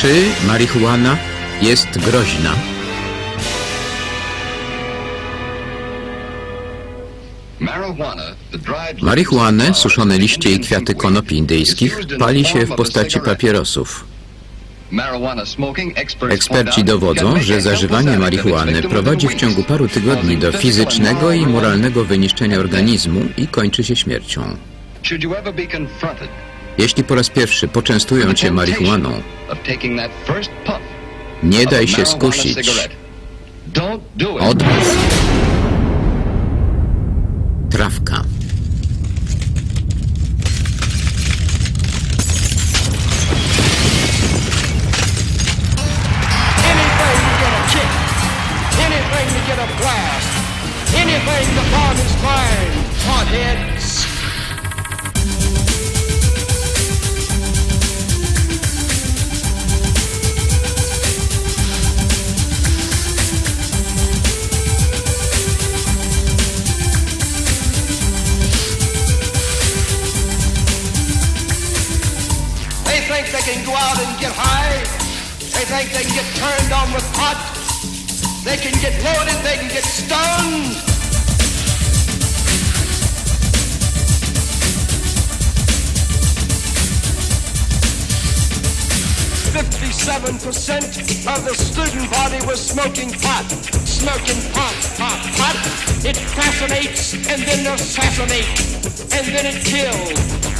Czy marihuana jest groźna? Marihuanę, suszone liście i kwiaty konopi indyjskich pali się w postaci papierosów. Eksperci dowodzą, że zażywanie marihuany prowadzi w ciągu paru tygodni do fizycznego i moralnego wyniszczenia organizmu i kończy się śmiercią. Jeśli po raz pierwszy poczęstują cię marihuaną, nie daj się skusić. Odmów. Trawka. Anything to get a kick. Anything can go out and get high. They think they can get turned on with pot. They can get loaded. They can get stoned. Fifty-seven percent of the student body was smoking pot, smoking pot, pot, pot. It fascinates and then assassinates and then it kills.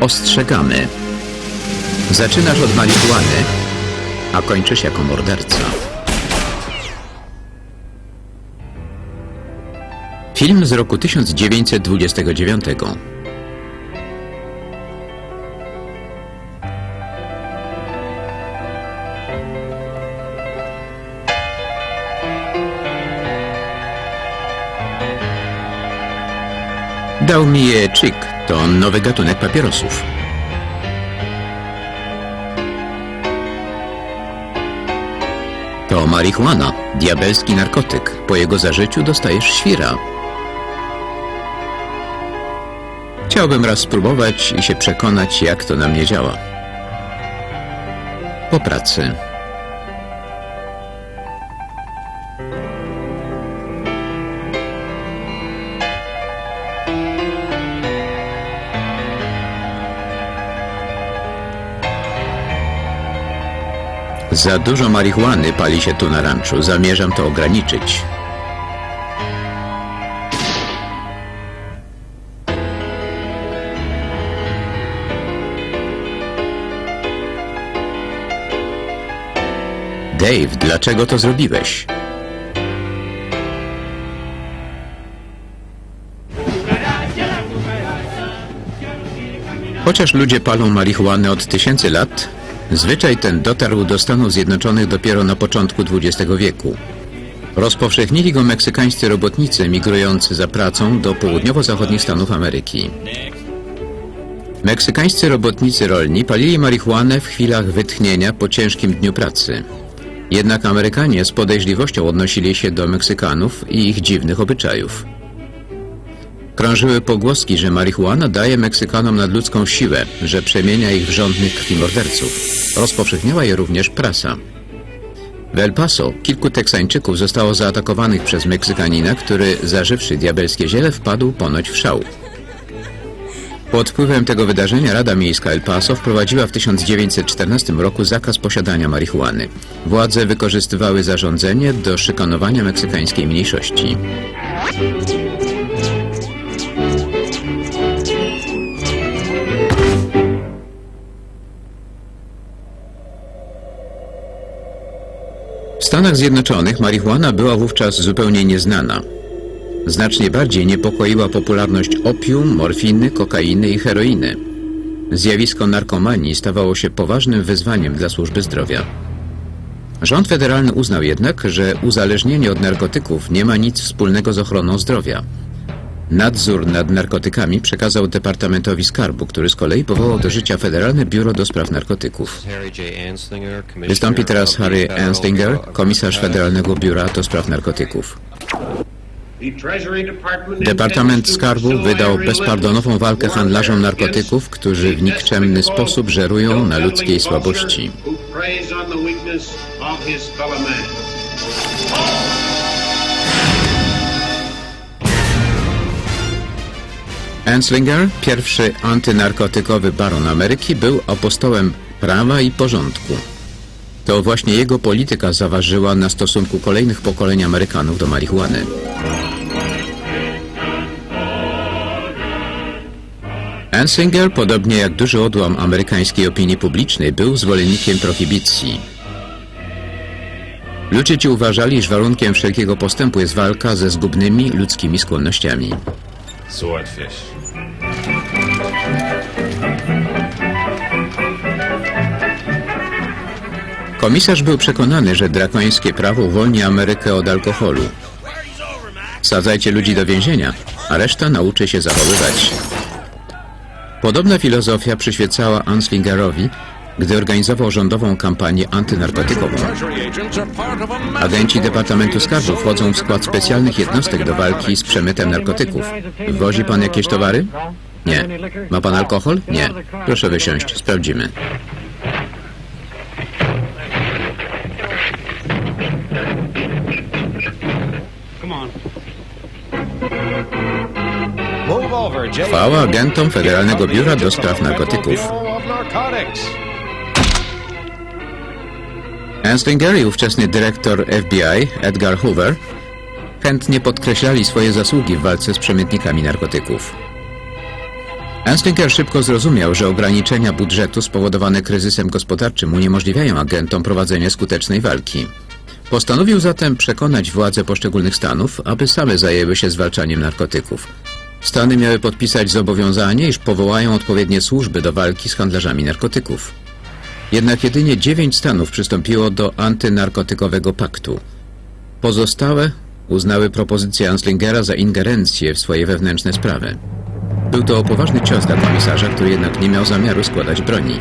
Ostrzegamy. Zaczynasz od marihuany, a kończysz jako morderca. Film z roku 1929. Dał mi je Chick, to nowy gatunek papierosów. To marihuana, diabelski narkotyk. Po jego zażyciu dostajesz świra. Chciałbym raz spróbować i się przekonać, jak to na mnie działa. Po pracy. Za dużo marihuany pali się tu na ranczu. Zamierzam to ograniczyć. Dave, dlaczego to zrobiłeś? Chociaż ludzie palą marihuanę od tysięcy lat, zwyczaj ten dotarł do Stanów Zjednoczonych dopiero na początku XX wieku. Rozpowszechnili go meksykańscy robotnicy migrujący za pracą do południowo-zachodnich Stanów Ameryki. Meksykańscy robotnicy rolni palili marihuanę w chwilach wytchnienia po ciężkim dniu pracy. Jednak Amerykanie z podejrzliwością odnosili się do Meksykanów i ich dziwnych obyczajów. Krążyły pogłoski, że marihuana daje Meksykanom nadludzką siłę, że przemienia ich w żądnych krwimorderców. Rozpowszechniała je również prasa. W El Paso kilku Teksańczyków zostało zaatakowanych przez Meksykanina, który zażywszy diabelskie ziele wpadł ponoć w szał. Pod wpływem tego wydarzenia Rada Miejska El Paso wprowadziła w 1914 roku zakaz posiadania marihuany. Władze wykorzystywały zarządzenie do szykanowania meksykańskiej mniejszości. W Stanach Zjednoczonych marihuana była wówczas zupełnie nieznana. Znacznie bardziej niepokoiła popularność opium, morfiny, kokainy i heroiny. Zjawisko narkomanii stawało się poważnym wyzwaniem dla służby zdrowia. Rząd federalny uznał jednak, że uzależnienie od narkotyków nie ma nic wspólnego z ochroną zdrowia. Nadzór nad narkotykami przekazał Departamentowi Skarbu, który z kolei powołał do życia Federalne Biuro do Spraw Narkotyków. Wystąpi teraz Harry Anslinger, komisarz Federalnego Biura do Spraw Narkotyków. Departament Skarbu wydał bezpardonową walkę handlarzom narkotyków, którzy w nikczemny sposób żerują na ludzkiej słabości. Anslinger, pierwszy antynarkotykowy baron Ameryki, był apostołem prawa i porządku. To właśnie jego polityka zaważyła na stosunku kolejnych pokoleń Amerykanów do marihuany. Anslinger, podobnie jak duży odłam amerykańskiej opinii publicznej, był zwolennikiem prohibicji. Ludzie ci uważali, iż warunkiem wszelkiego postępu jest walka ze zgubnymi ludzkimi skłonnościami. Swordfish. Komisarz był przekonany, że drakońskie prawo uwolni Amerykę od alkoholu. Sadzajcie ludzi do więzienia, a reszta nauczy się zachowywać. Podobna filozofia przyświecała Anslingerowi, gdy organizował rządową kampanię antynarkotykową. Agenci Departamentu Skarbu wchodzą w skład specjalnych jednostek do walki z przemytem narkotyków. Wozi pan jakieś towary? Nie. Ma pan alkohol? Nie. Proszę wysiąść, sprawdzimy. Chwała agentom Federalnego Biura do Spraw Narkotyków. Anslinger i ówczesny dyrektor FBI Edgar Hoover chętnie podkreślali swoje zasługi w walce z przemytnikami narkotyków. Anslinger szybko zrozumiał, że ograniczenia budżetu spowodowane kryzysem gospodarczym uniemożliwiają agentom prowadzenie skutecznej walki. Postanowił zatem przekonać władze poszczególnych stanów, aby same zajęły się zwalczaniem narkotyków. Stany miały podpisać zobowiązanie, iż powołają odpowiednie służby do walki z handlarzami narkotyków. Jednak jedynie dziewięć stanów przystąpiło do antynarkotykowego paktu. Pozostałe uznały propozycję Anslingera za ingerencję w swoje wewnętrzne sprawy. Był to poważny cios dla komisarza, który jednak nie miał zamiaru składać broni.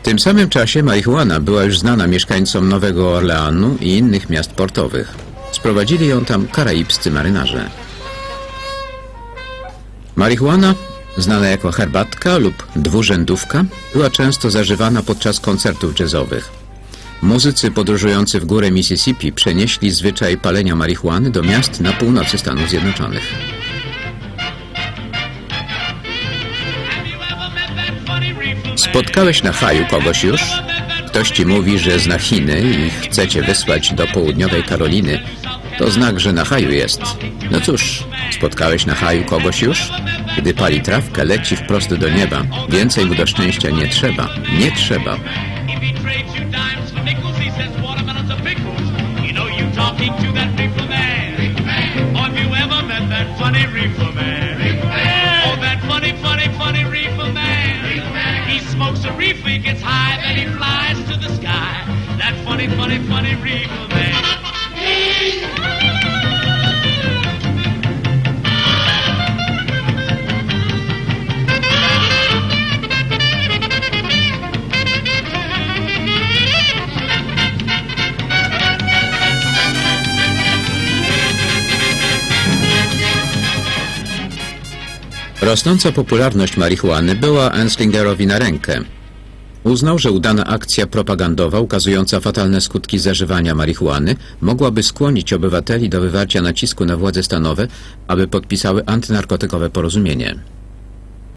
W tym samym czasie marihuana była już znana mieszkańcom Nowego Orleanu i innych miast portowych. Sprowadzili ją tam karaibscy marynarze. Marihuana, znana jako herbatka lub dwurzędówka, była często zażywana podczas koncertów jazzowych. Muzycy podróżujący w górę Mississippi przenieśli zwyczaj palenia marihuany do miast na północy Stanów Zjednoczonych. Spotkałeś na haju kogoś już? Ktoś ci mówi, że zna Chiny i chce cię wysłać do południowej Karoliny. To znak, że na haju jest. No cóż, spotkałeś na haju kogoś już? Gdy pali trawkę, leci wprost do nieba. Więcej mu do szczęścia nie trzeba. Nie trzeba. Funny funny, funny, Rosnąca popularność marihuany była Anslingerowi na rękę. Uznał, że udana akcja propagandowa ukazująca fatalne skutki zażywania marihuany mogłaby skłonić obywateli do wywarcia nacisku na władze stanowe, aby podpisały antynarkotykowe porozumienie.